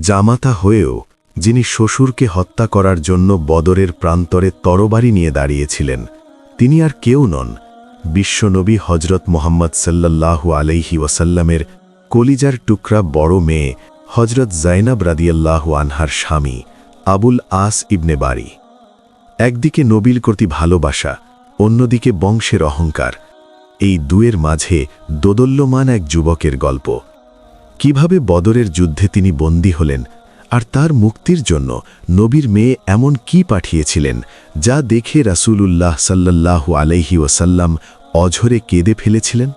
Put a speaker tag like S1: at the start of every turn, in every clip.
S1: জামাতা হয়েও যিনি শ্বশুরকে হত্যা করার জন্য বদরের প্রান্তরে তরবারি নিয়ে দাঁড়িয়েছিলেন, তিনি আর কেউ নন। বিশ্বনবী হজরত মোহাম্মদ সাল্লাল্লাহু আলাইহি ওয়াসাল্লামের কলিজার টুকরা বড় মেয়ে হজরত জাইনাব রাদিয়াল্লাহু আনহার স্বামী আবুল আস ইবনে বাড়ি একদিকে নবীর প্রতি ভালোবাসা, অন্যদিকে বংশের অহংকার। এই দুয়ের মাঝে দোদল্যমান এক যুবকের গল্প। কীভাবে বদরের যুদ্ধে তিনি বন্দী হলেন আর তার মুক্তির জন্য নবীর মেয়ে এমন কি পাঠিয়েছিলেন যা দেখে রাসূলুল্লাহ সাল্লাল্লাহু আলাইহি ওসাল্লাম অঝরে কেঁদে ফেলেছিলেন?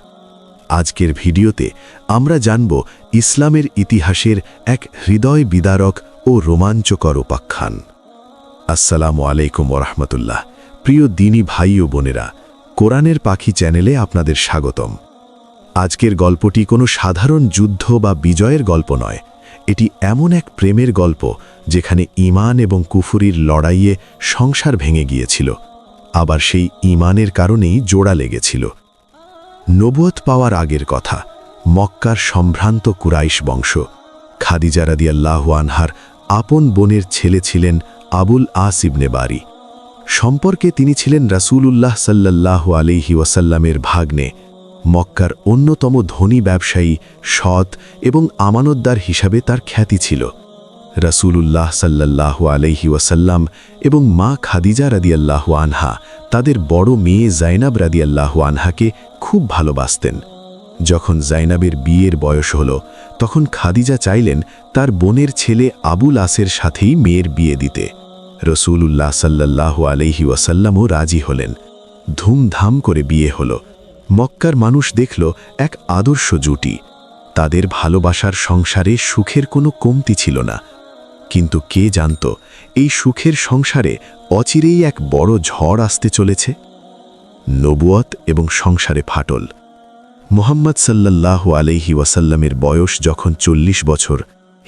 S1: আজকের ভিডিওতে আমরা জানব ইসলামের ইতিহাসের এক হৃদয় বিদারক ও রোমাঞ্চকর উপাখ্যান। আসসালামু আলাইকুম ওরহমতুল্লাহ প্রিয় দিনী ভাই ও বোনেরা, কোরআনের পাখি চ্যানেলে আপনাদের স্বাগতম। আজকের গল্পটি কোনো সাধারণ যুদ্ধ বা বিজয়ের গল্প নয়। এটি এমন এক প্রেমের গল্প যেখানে ইমান এবং কুফুরির লড়াইয়ে সংসার ভেঙে গিয়েছিল। আবার সেই ইমানের কারণেই জোড়া লেগেছিল। নবুয়ত পাওয়ার আগের কথা, মক্কার সম্ভ্রান্ত কুরাইশ বংশ। খাদিজা রাদিয়াল্লাহ আনহার আপন বোনের ছেলে ছিলেন আবুল আস ইবনে বারি। সম্পর্কে তিনি ছিলেন রাসূলুল্লাহ সাল্লাল্লাহ আলিহি ওয়াসাল্লামের ভাগ্নে। মক্কার অন্যতম ধনী ব্যবসায়ী সৎ এবং আমানতদার হিসাবে তার খ্যাতি ছিল। রাসূলুল্লাহ সাল্লাল্লাহু আলাইহি ওয়াসাল্লাম এবং মা খাদিজা রাদিয়াল্লাহ আনহা তাদের বড় মেয়ে জাইনাব রাদিয়াল্লাহ আনহাকে খুব ভালোবাসতেন। যখন জাইনাবের বিয়ের বয়স হল, তখন খাদিজা চাইলেন তার বোনের ছেলে আবুল আসের সাথেই মেয়ের বিয়ে দিতে। রসুলুল্লাহ সাল্লাল্লাহু আলাইহি ওয়াসাল্লামও রাজি হলেন। ধুমধাম করে বিয়ে হল। মক্কার মানুষ দেখল এক আদর্শ জুটি। তাদের ভালোবাসার সংসারে সুখের কোনো কমতি ছিল না। কিন্তু কে জানত, এই সুখের সংসারে অচিরেই এক বড় ঝড় আসতে চলেছে? নবুয়ত এবং সংসারে ফাটল। মোহাম্মদ সাল্লাল্লাহ আলাইহি ওয়াসাল্লামের বয়স যখন চল্লিশ বছর,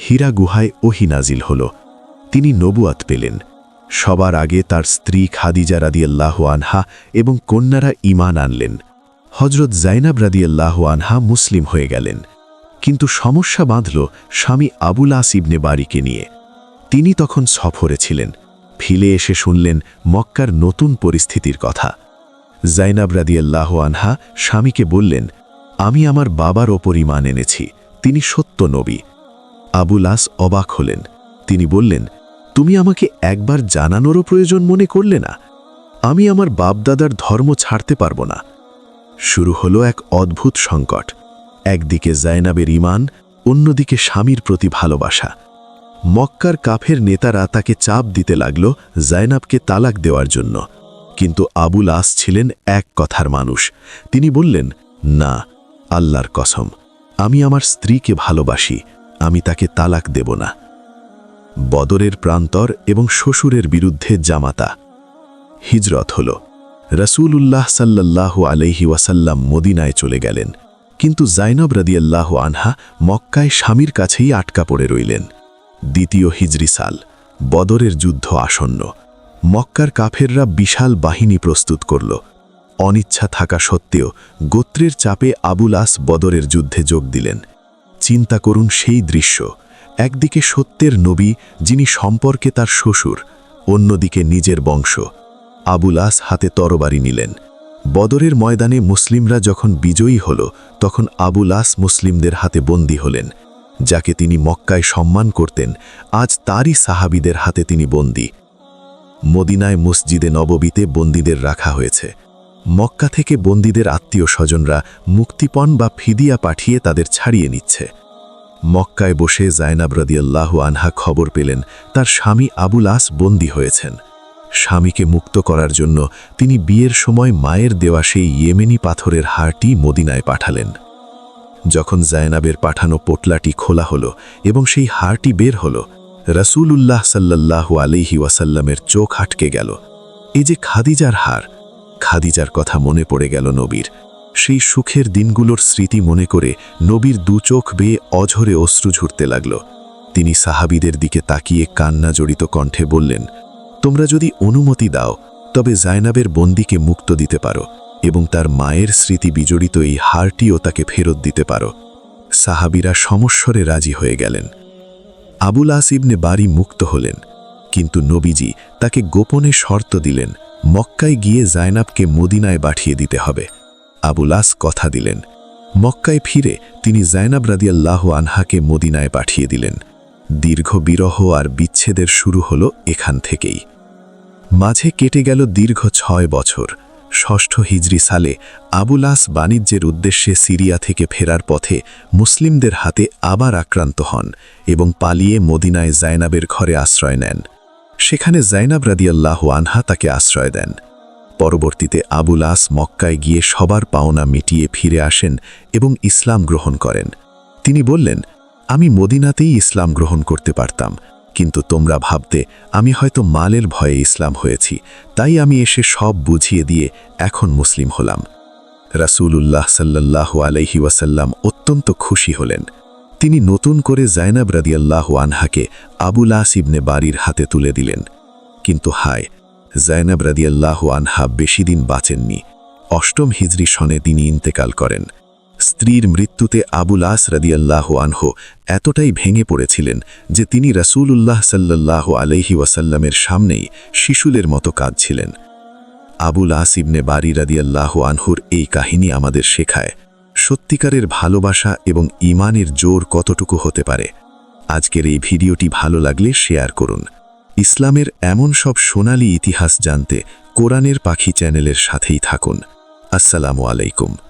S1: হীরা গুহায় ওহি নাজিল হল। তিনি নবুয়াত পেলেন। সবার আগে তার স্ত্রী খাদিজা রাদিয়াল্লাহ আনহা এবং কন্যারা ইমান আনলেন। হজরত জাইনাব রাদিয়াল্লাহ আনহা মুসলিম হয়ে গেলেন। কিন্তু সমস্যা বাঁধল স্বামী আবুল আসিবনে বাড়িকে নিয়ে। তিনি তখন সফরে ছিলেন। ফিলে এসে শুনলেন মক্কার নতুন পরিস্থিতির কথা। জাইনাব রাদিয়াল্লাহ আনহা স্বামীকে বললেন, আমি আমার বাবার ওপর ইমান এনেছি। তিনি সত্য নবী। আবুলাস অবাক হলেন। তিনি বললেন, তুমি আমাকে একবার জানানোরও প্রয়োজন মনে করলে না। আমি আমার বাপদাদার ধর্ম ছাড়তে পারব না। শুরু হলো এক অদ্ভুত সংকট। একদিকে জায়নাবের ইমান অন্যদিকে স্বামীর প্রতি ভালোবাসা। মক্কার কাফের নেতারা তাকে চাপ দিতে লাগল জায়নাবকে তালাক দেওয়ার জন্য। কিন্তু আবুল আস ছিলেন এক কথার মানুষ। তিনি বললেন, না, আল্লাহর কসম, আমি আমার স্ত্রীকে ভালোবাসি, আমি তাকে তালাক দেব না। বদরের প্রান্তর এবং শ্বশুরের বিরুদ্ধে জামাতা। হিজরত হল। রসুলুল্লাহ সাল্লাহ আলহি ওয়াসাল্লাম মদিনায় চলে গেলেন। কিন্তু জাইনব রদিয়াল্লাহ আনহা মক্কায় স্বামীর কাছেই আটকা পড়ে রইলেন। দ্বিতীয় হিজরি সাল, বদরের যুদ্ধ আসন্ন। মক্কার কাফেররা বিশাল বাহিনী প্রস্তুত করল। অনিচ্ছা থাকা সত্ত্বেও গোত্রের চাপে আবুল আস বদরের যুদ্ধে যোগ দিলেন। চিন্তা করুন সেই দৃশ্য। একদিকে সত্যের নবী, যিনি সম্পর্কে তার শ্বশুর, অন্যদিকে নিজের বংশ। আবুল আস হাতে তরবারি নিলেন। বদরের ময়দানে মুসলিমরা যখন বিজয়ী হল, তখন আবুল আস মুসলিমদের হাতে বন্দী হলেন, যাকে তিনি মক্কায় সম্মান করতেন। আজ তারই সাহাবিদের হাতে তিনি বন্দী। মদিনায় মসজিদে নববীতে বন্দীদের রাখা হয়েছে। মক্কা থেকে বন্দীদের আত্মীয় স্বজনরা মুক্তিপণ বা ফিদিয়া পাঠিয়ে তাদের ছাড়িয়ে নিচ্ছে। মক্কায় বসে জায়নাব রদিয়াল্লাহু আনহা খবর পেলেন, তার স্বামী আবুল আস বন্দী হয়েছেন। স্বামীকে মুক্ত করার জন্য তিনি বিয়ের সময় মায়ের দেওয়া সেই ইয়েমেনি পাথরের হারটি মদিনায় পাঠালেন। যখন জায়নাবের পাঠানো পোটলাটি খোলা হল এবং সেই হারটি বের হল, রসুলুল্লাহ সাল্লাল্লাহু আলিহি ওয়াসাল্লামের চোখ আটকে গেল। এই যে খাদিজার হার, খাদিজার কথা মনে পড়ে গেল নবীর। সেই সুখের দিনগুলোর স্মৃতি মনে করে নবীর দু চোখ বেয়ে অঝরে অশ্রু ঝুরতে লাগল। তিনি সাহাবিদের দিকে তাকিয়ে কান্না জড়িত কণ্ঠে বললেন তোমরা যদি অনুমতি দাও, তবে জায়নাবের বন্দিকে মুক্ত দিতে পারো এবং তার মায়ের স্মৃতি বিজড়িত এই হারটিও তাকে ফেরত দিতে পারো। সাহাবিরা সমস্বরে রাজি হয়ে গেলেন।
S2: আবুল আসিবনে বাড়ি মুক্ত হলেন, কিন্তু নবীজি তাকে গোপনে শর্ত দিলেন, মক্কায় গিয়ে জায়নাবকে মদিনায় পাঠিয়ে দিতে হবে। আবুল আস কথা দিলেন, মক্কায় ফিরে তিনি জায়নাব রাদিয়াল্লাহ আনহাকে মদিনায় পাঠিয়ে দিলেন। দীর্ঘ বিরহ আর বিচ্ছেদের শুরু হল এখান থেকেই। মাঝে কেটে গেল দীর্ঘ ছয় বছর। ষষ্ঠ হিজরি সালে আবুলাস বাণিজ্যের উদ্দেশ্যে সিরিয়া থেকে ফেরার পথে মুসলিমদের হাতে আবার আক্রান্ত হন এবং পালিয়ে মদিনায় জায়নাবের ঘরে আশ্রয় নেন। সেখানে জাইনাব রাদিয়াল্লাহু আনহা তাকে আশ্রয় দেন। পরবর্তীতে আবুল আস মক্কায় গিয়ে সবার পাওনা মিটিয়ে ফিরে আসেন এবং ইসলাম গ্রহণ করেন। তিনি বললেন, আমি মদিনাতেই ইসলাম গ্রহণ করতে পারতাম। কিন্তু তোমরা ভাবতে, আমি হয়তো মালের ভয়ে ইসলাম হয়েছি, তাই আমি এসে সব বুঝিয়ে দিয়ে এখন মুসলিম হলাম। রাসূলুল্লাহ সাল্লাল্লাহু আলাইহি ওয়াসাল্লাম অত্যন্ত খুশি হলেন। তিনি নতুন করে জায়নাব রাদিয়াল্লাহ আনহাকে আবুল আসিবনে বাড়ির হাতে তুলে দিলেন। কিন্তু হায় জায়নাব রাদিয়াল্লাহ আনহা বেশি দিন বাঁচেননি। অষ্টম হিজরি সনে তিনি ইন্তেকাল করেন। স্ত্রীর মৃত্যুতে আবুল আস রাদিয়াল্লাহ আনহো এতটাই ভেঙে পড়েছিলেন যে তিনি রাসূলুল্লাহ সাল্লাল্লাহ আলাইহি ওয়াসাল্লামের সামনেই শিশুলের মতো কাজ কাঁদছিলেন আবুল আসিবনে বাড়ি রাদিয়াল্লাহ আনহুর এই কাহিনী আমাদের শেখায়, সত্যিকারের ভালোবাসা এবং ইমানের জোর কতটুকু হতে পারে। আজকের এই ভিডিওটি ভালো লাগলে শেয়ার করুন। ইসলামের এমন সব সোনালী ইতিহাস জানতে কোরআনের পাখি চ্যানেলের সাথেই থাকুন। আসসালামু আলাইকুম।